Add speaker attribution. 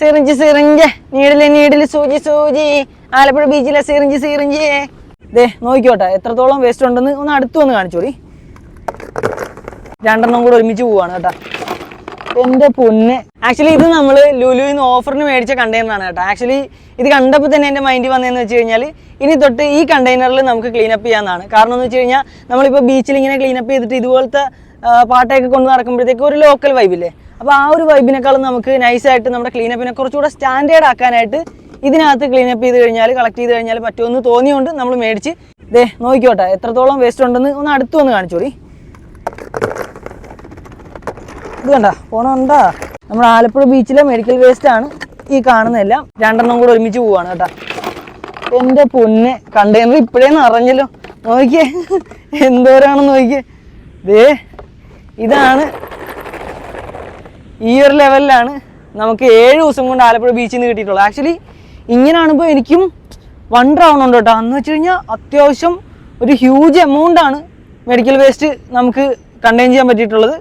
Speaker 1: Syringe syringe. Needle needle സൂചി സൂചി. ആലപ്പുഴ ബീച്ചിലെ സിറിഞ്ച് സിറിഞ്ച്. ദേ നോക്കിക്കോട്ടെ എത്രത്തോളം വേസ്റ്റ് ഉണ്ടെന്ന് ഒന്ന് അടുത്ത് വന്ന് കാണിച്ചോടി രണ്ടെണ്ണം കൂടെ ഒരുമിച്ച് പോവാണ് കേട്ടോ. എന്റെ പൊന്ന്. ആക്ച്വലി ഇത് നമ്മൾ ലുലുവിൽ നിന്ന് ഓഫറിന് മേടിച്ച കണ്ടെയ്നറാണ് കേട്ടോ. ആക്ച്വലി ഇത് കണ്ടപ്പോൾ തന്നെ എന്റെ മൈൻഡിൽ വന്നതെന്ന് വെച്ച് കഴിഞ്ഞാൽ ഇനി തൊട്ട് ഈ കണ്ടെയ്നറിൽ നമുക്ക് ക്ലീൻ അപ്പ് ചെയ്യാവുന്നതാണ് കാരണം എന്ന് വെച്ച് കഴിഞ്ഞാൽ നമ്മളിപ്പോൾ ബീച്ചിൽ ഇങ്ങനെ ക്ലീൻ അപ്പ് ചെയ്തിട്ട് ഇതുപോലത്തെ പാട്ടയൊക്കെ കൊണ്ട് നടക്കുമ്പോഴത്തേക്ക് ഒരു ലോക്കൽ വൈബില്ലേ അപ്പോൾ ആ ഒരു വൈബിനേക്കാളും നമുക്ക് നൈസായിട്ട് നമ്മുടെ ക്ലീനപ്പിനെ കുറച്ചുകൂടെ സ്റ്റാൻഡേർഡ് ആക്കാനായിട്ട് ഇതിനകത്ത് ക്ലീനപ്പ് ചെയ്ത് കഴിഞ്ഞാൽ കളക്ട് ചെയ്ത് കഴിഞ്ഞാൽ പറ്റുമെന്ന് തോന്നിയുകൊണ്ട് നമ്മൾ മേടിച്ച് ദേ നോക്കിക്കോട്ടെ എത്രത്തോളം വേസ്റ്റ് ഉണ്ടെന്ന് ഒന്ന് അടുത്ത് വന്ന് കാണിച്ചോടി ഇത് കണ്ട? പോണുണ്ടാ നമ്മുടെ ആലപ്പുഴ ബീച്ചിലെ മെഡിക്കൽ വേസ്റ്റ് ആണ് ഈ കാണുന്നതെല്ലാം. രണ്ടെണ്ണം കൂടെ ഒരുമിച്ച് പോവാണ് കേട്ടാ. എന്റെ പൊന്നെ കണ്ടെയ്നർ ഇപ്പോഴേ നിറഞ്ഞല്ലോ. നോക്കിയേ എന്തോരാണെന്ന് നോക്കിയേ. ദേ ഇതാണ് ഈ ഒരു ലെവലിലാണ് നമുക്ക് ഏഴ് ദിവസം കൊണ്ട് ആലപ്പുഴ ബീച്ചിൽ നിന്ന് കിട്ടിയിട്ടുള്ളത്. ആക്ച്വലി ഇങ്ങനെയാണിപ്പോൾ എനിക്കും വണ്ടർ ആവണുണ്ട് കേട്ടോ. എന്ന് വെച്ച് കഴിഞ്ഞാൽ അത്യാവശ്യം ഒരു ഹ്യൂജ് എമൗണ്ട് ആണ് മെഡിക്കൽ വേസ്റ്റ് നമുക്ക് കണ്ടെയ്ൻ ചെയ്യാൻ പറ്റിയിട്ടുള്ളത്.